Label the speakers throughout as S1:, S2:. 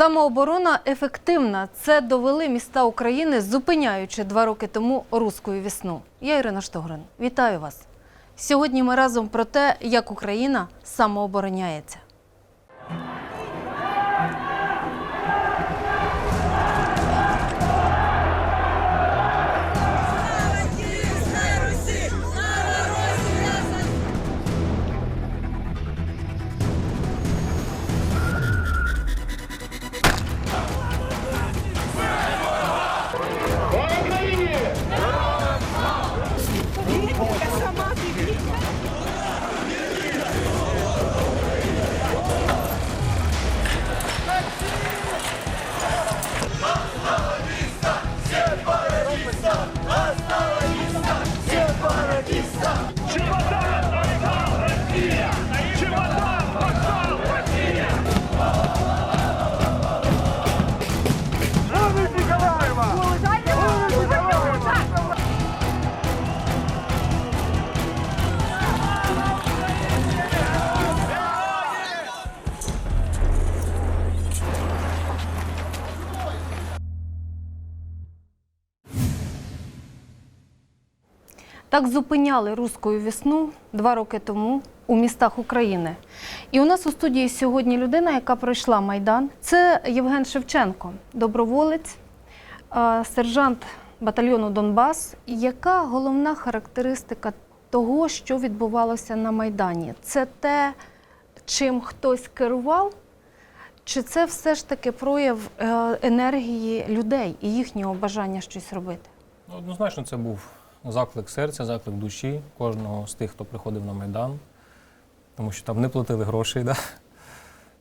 S1: Самооборона ефективна. Це довели міста України, зупиняючи два роки тому руську вісну. Я Ірина Штогрин. Вітаю вас. Сьогодні ми разом про те, як Україна самообороняється. Так зупиняли руську весну два роки тому у містах України. І у нас у студії сьогодні людина, яка пройшла майдан. Це Євген Шевченко, доброволець, сержант батальйону Донбас. Яка головна характеристика того, що відбувалося на майдані? Це те, чим хтось керував, чи це все ж таки прояв е, енергії людей і їхнього бажання щось робити?
S2: Ну, Однозначно, це був заклик серця, заклик душі кожного з тих, хто приходив на Майдан, тому що там не платили грошей. Да?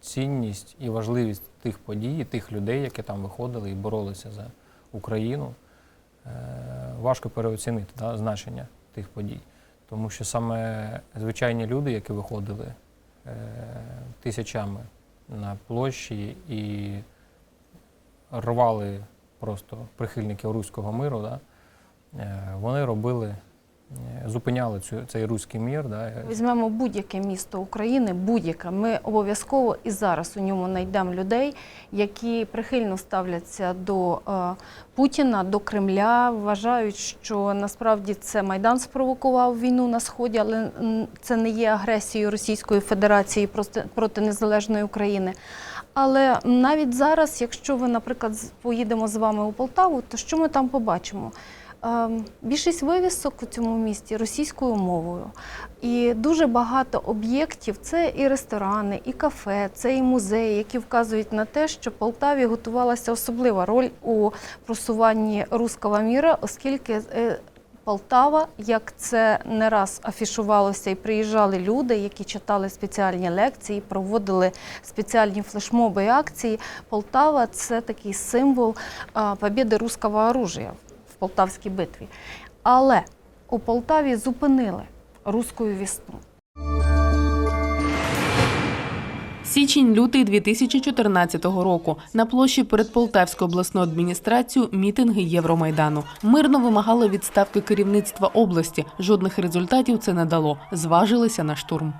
S2: Цінність і важливість тих подій, тих людей, які там виходили і боролися за Україну, е, важко переоцінити да, значення тих подій. Тому що саме звичайні люди, які виходили е, тисячами на площі і рвали просто прихильників руського миру, да, вони робили, е, зупиняли цю, цей руський мір. Да, е,
S1: Візьмемо будь-яке місто України, будь-яке. Ми обов'язково і зараз у ньому знайдемо людей, які прихильно ставляться до е, Путіна, до Кремля, вважають, що насправді це Майдан спровокував війну на сході, але це не є агресією Російської Федерації проти незалежної України. Але навіть зараз, якщо ви, наприклад, поїдемо з вами у Полтаву, то що ми там побачимо? Ем, Більшість вивісок у цьому місті російською мовою. І дуже багато об'єктів це і ресторани, і кафе, це і музеї, які вказують на те, що Полтаві готувалася особлива роль у просуванні руського міра, оскільки е, Полтава, як це не раз афішувалося, і приїжджали люди, які читали спеціальні лекції, проводили спеціальні флешмоби і акції. Полтава це такий символ а, побєди руського оружия Полтавській битві. Але у Полтаві зупинили руську весну.
S3: Січень-лютий 2014 року на площі перед Полтавською обласною адміністрацією мітинги Євромайдану. Мирно вимагали відставки керівництва області. Жодних результатів це не дало. Зважилися на штурм.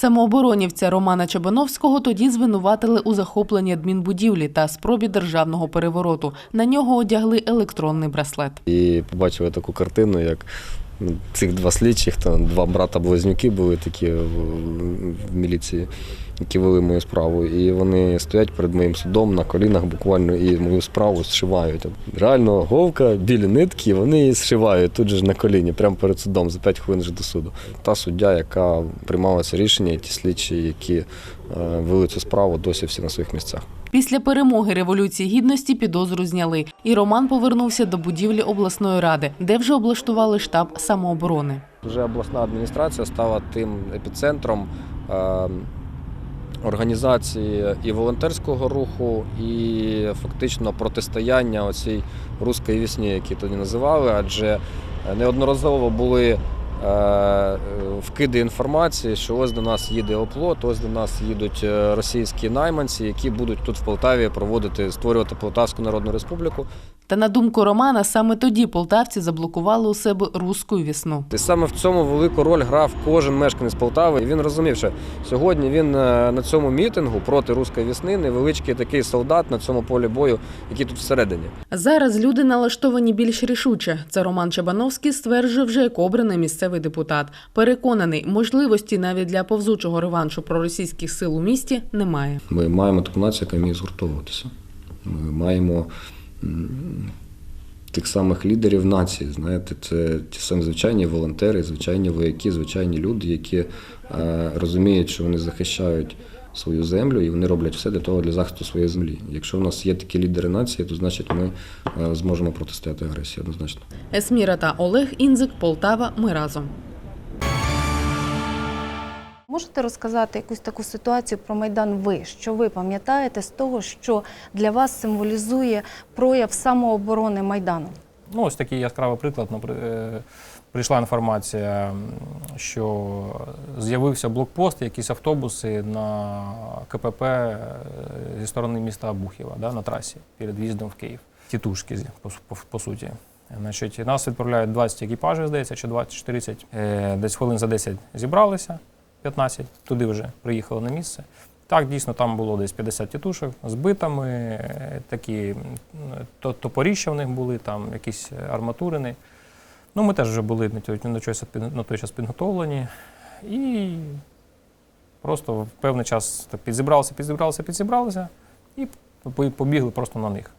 S3: Самооборонівця Романа Чабановського тоді звинуватили у захопленні адмінбудівлі та спробі державного перевороту. На нього одягли електронний браслет.
S4: І побачили таку картину, як ну, цих два слідчих, там два брата-близнюки були такі в міліції, які вели мою справу. І вони стоять перед моїм судом на колінах буквально і мою справу зшивають. Реально говка, білі нитки, вони її зшивають тут же ж на коліні, прямо перед судом, за 5 хвилин вже до суду. Та суддя, яка приймала це рішення, і ті слідчі, які е, вели цю справу, досі всі на своїх місцях.
S3: Після перемоги Революції Гідності підозру зняли, і Роман повернувся до будівлі обласної ради, де вже облаштували штаб самооборони.
S4: Вже обласна адміністрація стала тим епіцентром е, організації і волонтерського руху, і фактично протистояння оцій руській вісні, які тоді називали, адже неодноразово були. е, Вкиди інформації, що ось до нас їде оплот, ось до нас їдуть е, російські найманці, які будуть тут в Полтаві проводити, створювати Полтавську Народну Республіку.
S3: Та на думку Романа, саме тоді полтавці заблокували у себе руську вісну.
S4: І саме в цьому велику роль грав кожен мешканець Полтави. І він розумів, що сьогодні він е, на цьому мітингу проти руської вісни невеличкий такий солдат на цьому полі бою, який тут всередині.
S3: Зараз люди налаштовані більш рішуче. Це Роман Чабановський стверджує вже як обраний місцевий депутат. Переконаний, можливості навіть для повзучого реваншу проросійських сил у місті немає.
S4: Ми маємо таку націю, яка вміє згуртовуватися. Ми маємо тих самих лідерів нації. Знаєте, це ті самі звичайні волонтери, звичайні вояки, звичайні люди, які е, розуміють, що вони захищають свою землю і вони роблять все для того для захисту своєї землі. Якщо в нас є такі лідери нації, то значить ми е, зможемо протистояти агресії однозначно.
S3: Есміра та Олег Інзик, Полтава. Ми разом.
S1: Можете розказати якусь таку ситуацію про Майдан ви, що ви пам'ятаєте з того, що для вас символізує прояв самооборони Майдану?
S2: Ну, ось такий яскравий приклад. Е, Прийшла інформація, що з'явився блокпост, якісь автобуси на КПП е, зі сторони міста Бухєва да, на трасі перед в'їздом в Київ. Тітушки, по, по, по суті. Значить, нас відправляють 20 екіпажів, здається, чи 20 чи 30. Е, Десь хвилин за 10 зібралися, 15, туди вже приїхали на місце. Так, дійсно, там було десь 50 тітушок з битами, такі топоріща в них були, там якісь арматурини. Ну, ми теж вже були на той, час підготовлені. І просто в певний час так підзібралися, підзібралися, підзібралися і побігли просто на них.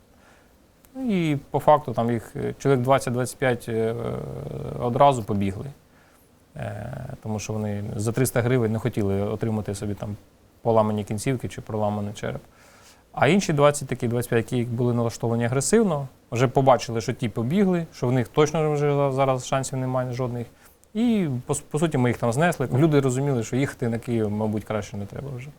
S2: І по факту там їх е, чоловік 20-25 е, одразу побігли. Е, Тому що вони за 300 гривень не хотіли отримати собі там поламані кінцівки чи проламаний череп. А інші 20, такі 25, які були налаштовані агресивно, вже побачили, що ті побігли, що в них точно вже зараз шансів немає жодних. І по, по суті ми їх там знесли. Люди розуміли, що їхати на Київ, мабуть, краще не треба вже.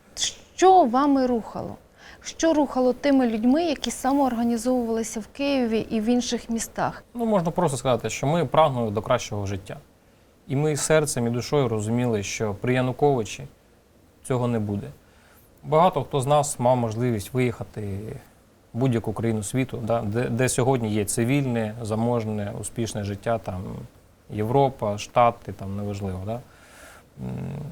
S1: Що вами рухало? Що рухало тими людьми, які самоорганізовувалися в Києві і в інших містах?
S2: Ну, можна просто сказати, що ми прагнули до кращого життя. І ми серцем і душою розуміли, що при Януковичі цього не буде. Багато хто з нас мав можливість виїхати в будь-яку країну світу, да, де, де сьогодні є цивільне, заможне, успішне життя, там Європа, Штати, там неважливо. Да.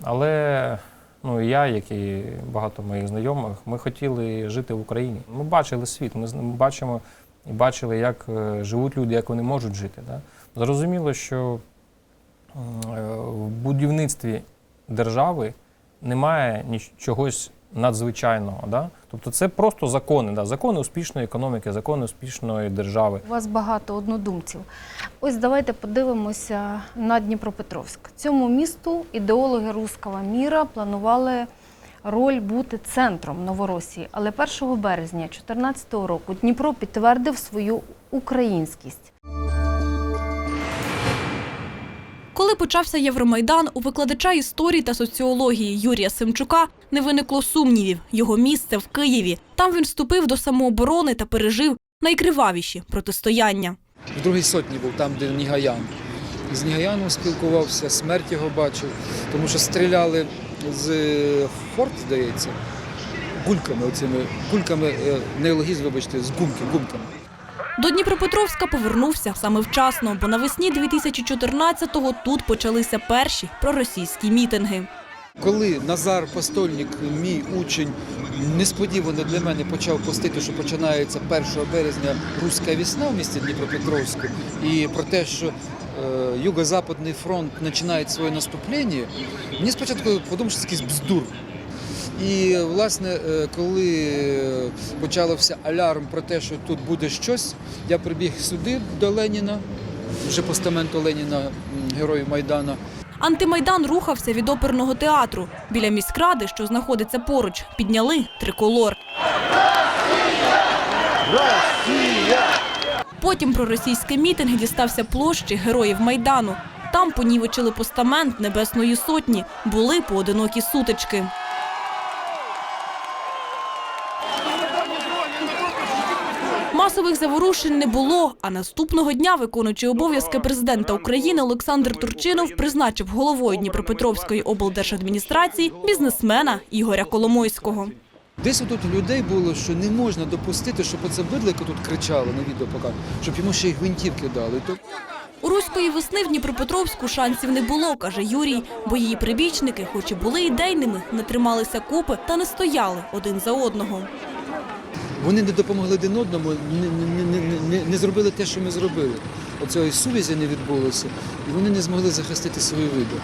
S2: Але ну, я, як і багато моїх знайомих, ми хотіли жити в Україні. Ми бачили світ, ми, бачимо і бачили, як е, живуть люди, як вони можуть жити. Да? Зрозуміло, що в будівництві держави немає ніч- чогось надзвичайного. Да? Тобто це просто закони, да? закони успішної економіки, закони успішної держави.
S1: У вас багато однодумців. Ось давайте подивимося на Дніпропетровськ. Цьому місту ідеологи руського міра планували роль бути центром Новоросії. Але 1 березня 2014 року Дніпро підтвердив свою українськість.
S5: Коли почався Євромайдан, у викладача історії та соціології Юрія Семчука не виникло сумнівів. Його місце в Києві. Там він вступив до самооборони та пережив найкривавіші протистояння.
S6: В другій сотні був там, де Нігаян. З Нігаяном спілкувався, смерть його бачив, тому що стріляли з форт, здається, гульками, оцими гульками, е, вибачте, з гумки, гумками.
S5: До Дніпропетровська повернувся саме вчасно, бо навесні 2014-го тут почалися перші проросійські мітинги.
S6: Коли Назар Постольник, мій учень, несподівано для мене почав постити, що починається 1 березня руська весна в місті Дніпропетровську, і про те, що е, Юго-Западний фронт починає своє наступлення, мені спочатку подумав, що це якийсь бздур. І власне, е, коли почався алярм про те, що тут буде щось, я прибіг сюди до Леніна, вже постаменту Леніна, героїв Майдана.
S5: Антимайдан рухався від оперного театру. Біля міськради, що знаходиться поруч, підняли триколор. Потім про проросійський мітинг дістався площі героїв Майдану. Там понівечили постамент Небесної Сотні, були поодинокі сутички. Масових заворушень не було. А наступного дня виконуючий обов'язки президента України Олександр Турчинов призначив головою Дніпропетровської облдержадміністрації бізнесмена Ігоря Коломойського.
S6: Десь тут людей було, що не можна допустити, щоб оце бидло, яке тут кричало на відео пока, щоб йому ще й гвинтівки дали.
S5: У руської весни в Дніпропетровську шансів не було, каже Юрій, бо її прибічники, хоч і були ідейними, не трималися купи та не стояли один за одного.
S6: Вони не допомогли один одному, не, не, не, не, зробили те, що ми зробили. Оцієї сувязі не відбулося, і вони не змогли захистити свої види.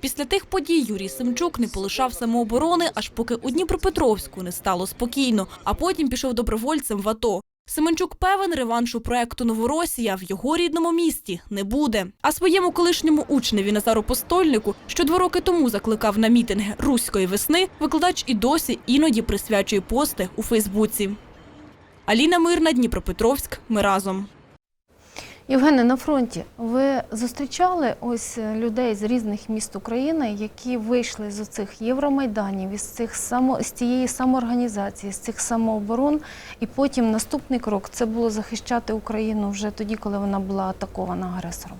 S5: Після тих подій Юрій Семчук не полишав самооборони, аж поки у Дніпропетровську не стало спокійно, а потім пішов добровольцем в АТО. Семенчук певен, реваншу проекту Новоросія в його рідному місті не буде. А своєму колишньому учневі Назару Постольнику, що два роки тому закликав на мітинги руської весни, викладач і досі іноді присвячує пости у Фейсбуці. Аліна Мирна, Дніпропетровськ. Ми разом.
S1: Євгене, на фронті ви зустрічали ось е, людей з різних міст України, які вийшли з оцих євромайданів, із цих само з цієї самоорганізації, з цих самооборон, і потім наступний крок це було захищати Україну вже тоді, коли вона була атакована агресором.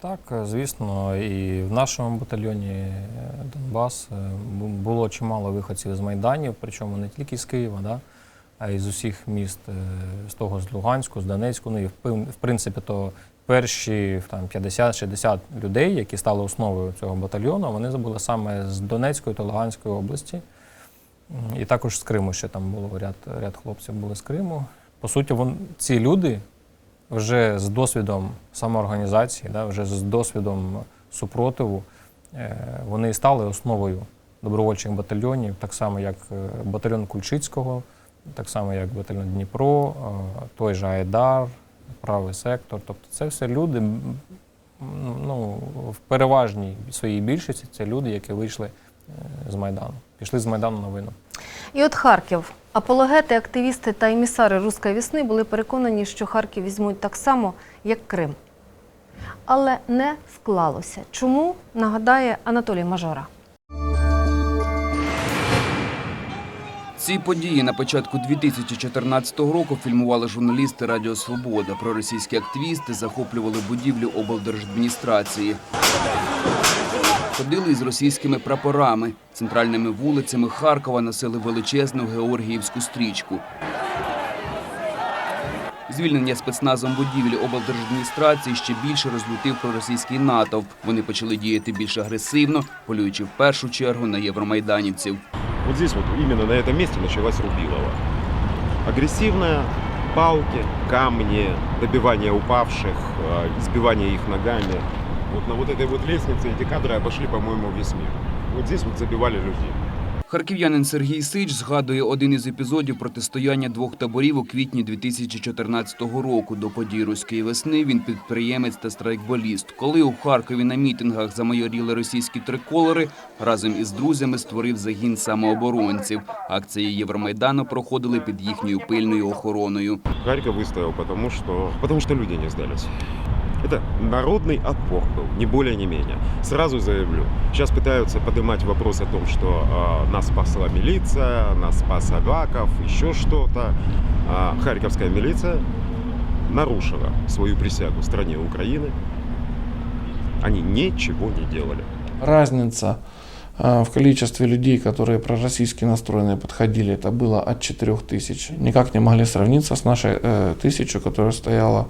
S2: Так, е, звісно, і в нашому батальйоні е, Донбас було чимало виходців з Майданів, причому не тільки з Києва, да, а й з усіх міст, е, з того з Луганську, з Донецьку. Ну і в принципі, то перші там 50-60 людей, які стали основою цього батальйону, вони були саме з Донецької та Луганської області. І також з Криму ще там було ряд, ряд хлопців були з Криму. По суті, вон, ці люди вже з досвідом самоорганізації, да, вже з досвідом супротиву, е, вони стали основою добровольчих батальйонів, так само як е, батальйон Кульчицького, так само як батальйон Дніпро, е, той же Айдар, правий сектор. Тобто це все люди, ну, в переважній своїй більшості це люди, які вийшли е, з Майдану, пішли з Майдану на війну.
S1: І от Харків. Апологети, активісти та емісари Руської весни були переконані, що Харків візьмуть так само, як Крим. Але не склалося. Чому нагадає Анатолій Мажора?
S7: Ці події на початку 2014 року фільмували журналісти Радіо Свобода. Проросійські активісти захоплювали будівлю облдержадміністрації. Ходили із російськими прапорами. Центральними вулицями Харкова носили величезну георгіївську стрічку. Звільнення спецназом будівлі облдержадміністрації ще більше розлютив проросійський натовп. Вони почали діяти більш агресивно, полюючи в першу чергу на євромайданівців.
S8: Вот здесь вот именно на этом месте началась Рубилова. Агрессивная, палки, камни, добивание упавших, э, избивание их ногами. Вот на вот этой вот лестнице эти кадры обошли, по-моему, весь мир. Вот здесь вот забивали людей.
S7: Харків'янин Сергій Сич згадує один із епізодів протистояння двох таборів у квітні 2014 року. До подій руської весни він підприємець та страйкболіст. Коли у Харкові на мітингах замайоріли російські триколори, разом із друзями створив загін самооборонців. Акції Євромайдану проходили під їхньою пильною охороною.
S8: Харьков выстоял, потому что, потому что люди не сдались. Это народный отпор был, не более, не менее. Сразу заявлю, сейчас пытаются поднимать вопрос о том, что э, нас спасла милиция, нас спас Аваков, еще что-то. А Харьковская милиция нарушила свою присягу стране Украины. Они ничего не делали.
S9: Разница э, в количестве людей, которые пророссийски настроенные подходили, это было от 4 тысяч. Никак не могли сравниться с нашей э, тысячу, которая стояла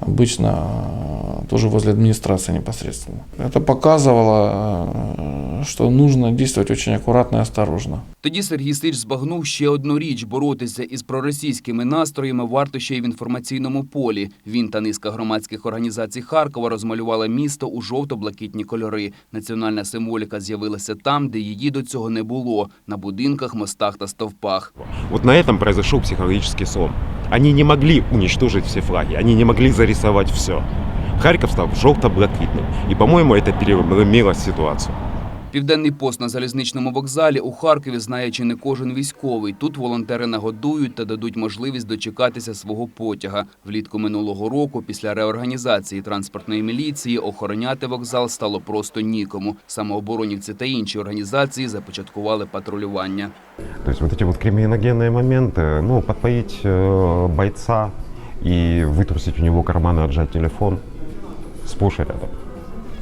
S9: обычно э, тоже возле администрации непосредственно. Это показывало, э, что нужно действовать очень аккуратно и осторожно.
S7: Тоді Сергій Сич збагнув ще одну річ – боротися із проросійськими настроями варто ще й в інформаційному полі. Він та низка громадських організацій Харкова розмалювали місто у жовто-блакитні кольори. Національна символіка з'явилася там, де її до цього не було – на будинках, мостах та стовпах.
S8: Вот на этом произошел психологический слом. Они не могли уничтожить все флаги, они не могли зарисовать все. Харьков стал желто-блакитным. И, по-моему, это переломило ситуацию.
S7: Південний пост на залізничному вокзалі у Харкові знає чи не кожен військовий. Тут волонтери нагодують та дадуть можливість дочекатися свого потяга. Влітку минулого року, після реорганізації транспортної міліції, охороняти вокзал стало просто нікому. Самооборонівці та інші організації започаткували патрулювання.
S8: То есть вот эти вот криминогенные моменты, ну, подпоить э, бойца и вытрусить у него карманы, отжать телефон, сплошь и рядом.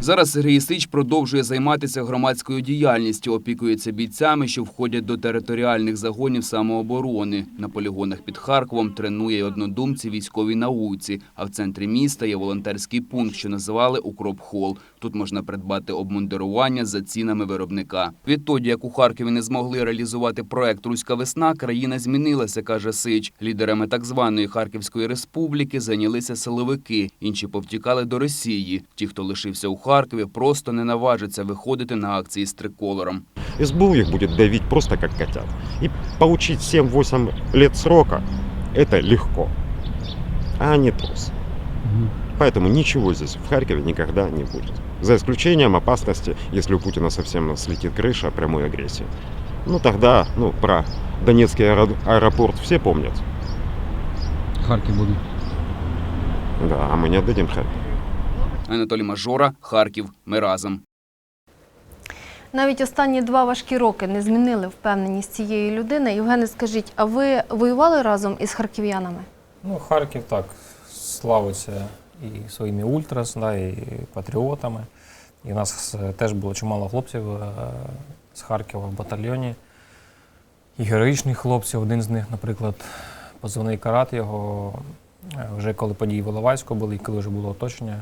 S7: Зараз Сергій Сич продовжує займатися громадською діяльністю, опікується бійцями, що входять до територіальних загонів самооборони. На полігонах під Харковом тренує однодумці військовій науці. А в центрі міста є волонтерський пункт, що називали Укроп Хол. Тут можна придбати обмундирування за цінами виробника. Відтоді, як у Харкові не змогли реалізувати проект Руська весна, країна змінилася, каже Сич. Лідерами так званої Харківської республіки зайнялися силовики. Інші повтікали до Росії. Ті, хто лишився у Харкові, просто не наважаться виходити на акції з триколором.
S8: СБУ их будет давить просто как котят. И получить 7-8 лет срока – это легко. А не трус. Поэтому ничего здесь в Харькове никогда не будет. За исключением опасности, если у Путина совсем слетит крыша прямой агрессии. Ну тогда, ну, про Донецкий аэро- аэропорт все помнят.
S10: Харків буде.
S8: Да, а мы не отдадим Харьков.
S7: Анатолій Мажора, Харків. Ми разом.
S1: Навіть останні два важкі роки не змінили впевненість цієї людини. Євгене, скажіть, а ви воювали разом із харків'янами?
S2: Ну, Харків так славиться і своїми ультрас, да, і патріотами. І у нас е, теж було чимало хлопців е, з Харкова в батальйоні. І героїчних хлопців. Один з них, наприклад, позивний карат його, е, вже коли події в Іловайську були, і коли вже було оточення,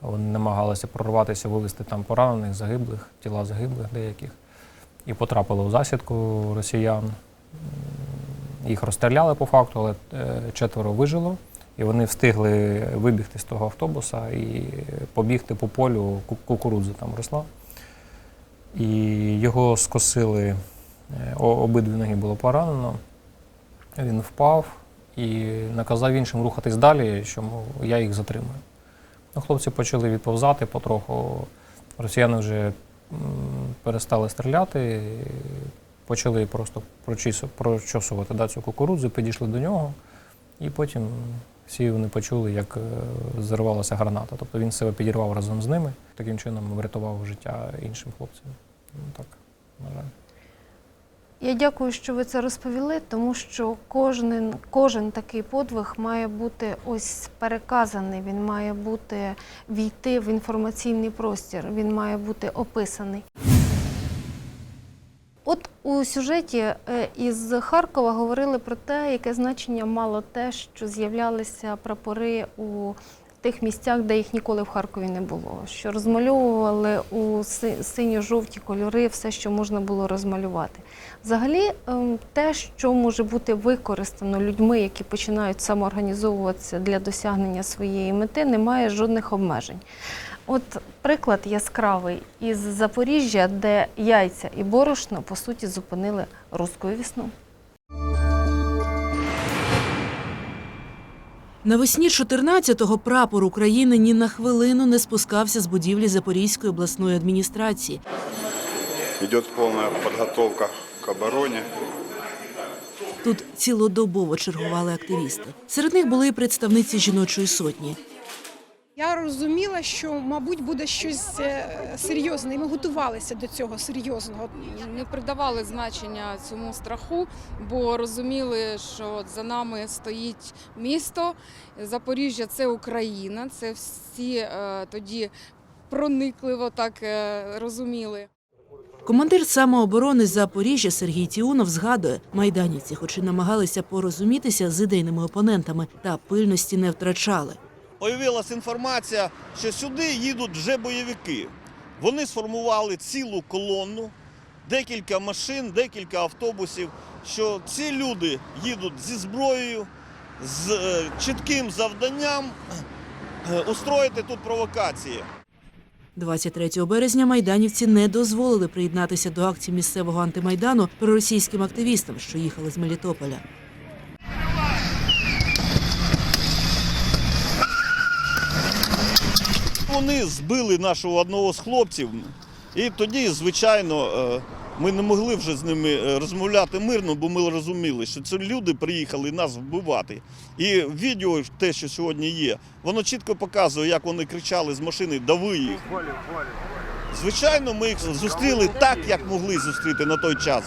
S2: вони намагалися прорватися, вивезти там поранених, загиблих, тіла загиблих деяких. І потрапили у засідку росіян. Їх розстріляли по факту, але е, четверо вижило. І вони встигли вибігти з того автобуса і побігти по полю, ку- кукурудза там росла. І його скосили, е, обидві ноги було поранено. Він впав і наказав іншим рухатись далі, що я їх затримую. Ну, хлопці почали відповзати потроху. Росіяни вже перестали стріляти, почали просто прочосувати да, цю кукурудзу, підійшли до нього, і потім всі вони почули, як е, зірвалася граната. Тобто він себе підірвав разом з ними, таким чином врятував життя іншим хлопцям. Ну, так, на жаль.
S1: Я дякую, що ви це розповіли, тому що кожен, кожен такий подвиг має бути ось переказаний, він має бути війти в інформаційний простір, він має бути описаний. От у сюжеті е, із Харкова говорили про те, яке значення мало те, що з'являлися прапори у тих місцях, де їх ніколи в Харкові не було. Що розмальовували у си- синьо-жовті кольори все, що можна було розмалювати. Взагалі, ем, те, що може бути використано людьми, які починають самоорганізовуватися для досягнення своєї мети, не має жодних обмежень. От приклад яскравий із Запоріжжя, де яйця і борошно по суті зупинили руську весну.
S11: Навесні 14-го прапор України ні на хвилину не спускався з будівлі Запорізької обласної адміністрації.
S12: Йде повна підготовка к обороні.
S11: Тут цілодобово чергували активісти. Серед них були і представниці жіночої сотні.
S13: Я розуміла, що, мабуть, буде щось е, серйозне, і ми готувалися до цього серйозного.
S14: не придавали значення цьому страху, бо розуміли, що за нами стоїть місто. Запоріжжя це Україна. Це всі е, тоді проникливо так е, розуміли.
S11: Командир самооборони Запоріжжя Сергій Тіунов згадує, майданівці, хоч і намагалися порозумітися з ідейними опонентами, та пильності не втрачали.
S15: Появилася інформація, що сюди їдуть вже бойовики. Вони сформували цілу колонну, декілька машин, декілька автобусів. Що ці люди їдуть зі зброєю, з е, чітким завданням е, устроїти тут провокації.
S11: 23 березня майданівці не дозволили приєднатися до акції місцевого антимайдану проросійським активістам, що їхали з Мелітополя.
S15: Вони збили нашого одного з хлопців, і тоді, звичайно, е, ми не могли вже з ними е, розмовляти мирно, бо ми розуміли, що це люди приїхали нас вбивати. І відео, те, що сьогодні є, воно чітко показує, як вони кричали з машини Дави їх. Звичайно, ми їх зустріли так, як могли зустріти на той час.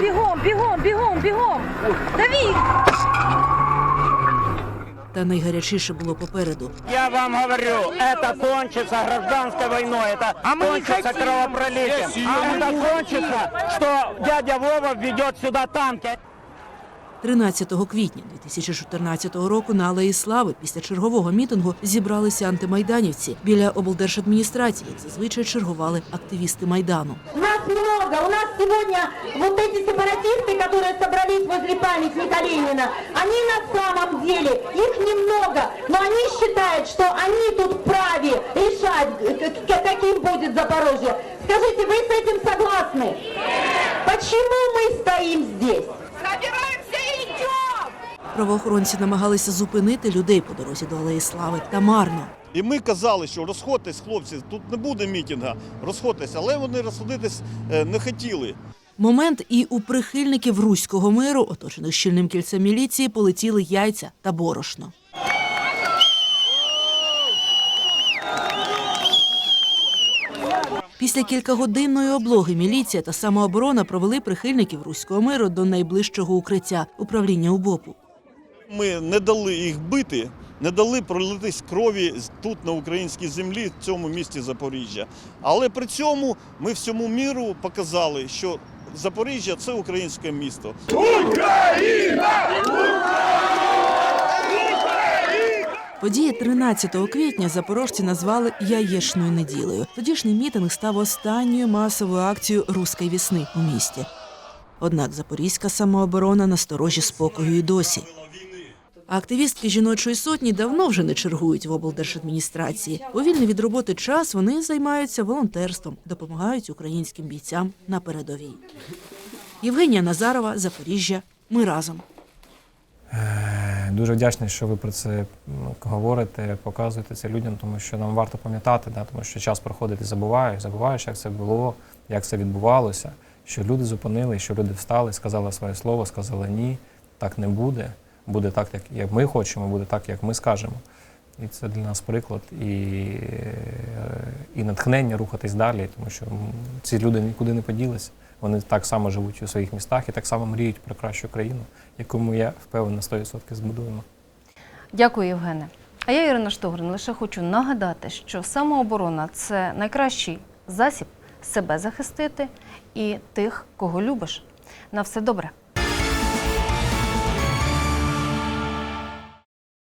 S16: Бігом, бігом, бігом, бігом! Давіть!
S11: Та найгарячіше було попереду.
S16: Я вам говорю, это кончится гражданской войной, это кончится кровопролитием. А это кончится, что дядя Вова введет сюда танки.
S11: 13 квітня 2014 року на Алеї Слави після чергового мітингу зібралися антимайданівці. Біля облдержадміністрації, як зазвичай чергували активісти Майдану.
S17: Нас много. У нас сегодня вот эти сепаратисты, которые собрались возле памятника Ленина, они на самом деле, их немного, но они считают, что они тут вправе решать, к- к- каким будет Запорожье. Скажите, вы с этим согласны? Почему мы стоим здесь?
S11: Правоохоронці намагалися зупинити людей по дорозі до Алеї Слави та марно.
S15: І ми казали, що розходьтесь, хлопці, тут не буде мітінга, розходьтесь, але вони розходитись е, не хотіли.
S11: Момент і у прихильників руського миру, оточених щільним кільцем міліції, полетіли яйця та борошно. Після кількагодинної облоги міліція та самооборона провели прихильників руського миру до найближчого укриття управління УБОПу.
S15: Ми не дали їх бити, не дали пролитись крові тут на українській землі, в цьому місті Запоріжжя. Але при цьому ми всьому міру показали, що Запоріжжя це українське місто.
S11: Події 13 квітня запорожці назвали яєчною неділею. Тодішній мітинг став останньою масовою акцією руської вісни у місті. Однак запорізька самооборона насторожі спокою і досі. Активістки жіночої сотні давно вже не чергують в облдержадміністрації. У від роботи час вони займаються волонтерством, допомагають українським бійцям на передовій. Євгенія Назарова, Запоріжжя. Ми разом.
S2: Е, Дуже вдячний, що ви про це говорите, показуєте це людям, тому що нам варто пам'ятати, да, тому що час проходить і забуваєш, забуваєш, як це було, як це відбувалося, що люди зупинили, що люди встали, сказали своє слово, сказали ні, так не буде. Буде так, як, ми хочемо, буде так, як ми скажемо. І це для нас приклад і, е, і натхнення рухатись далі, тому що ці люди нікуди не поділися. Вони так само живуть у своїх містах і так само мріють про кращу країну, яку ми, я впевнений, на 100% збудуємо.
S1: Дякую, Євгене. А я, Ірина Штогрин, лише хочу нагадати, що самооборона це найкращий засіб себе захистити і тих, кого любиш. На все добре.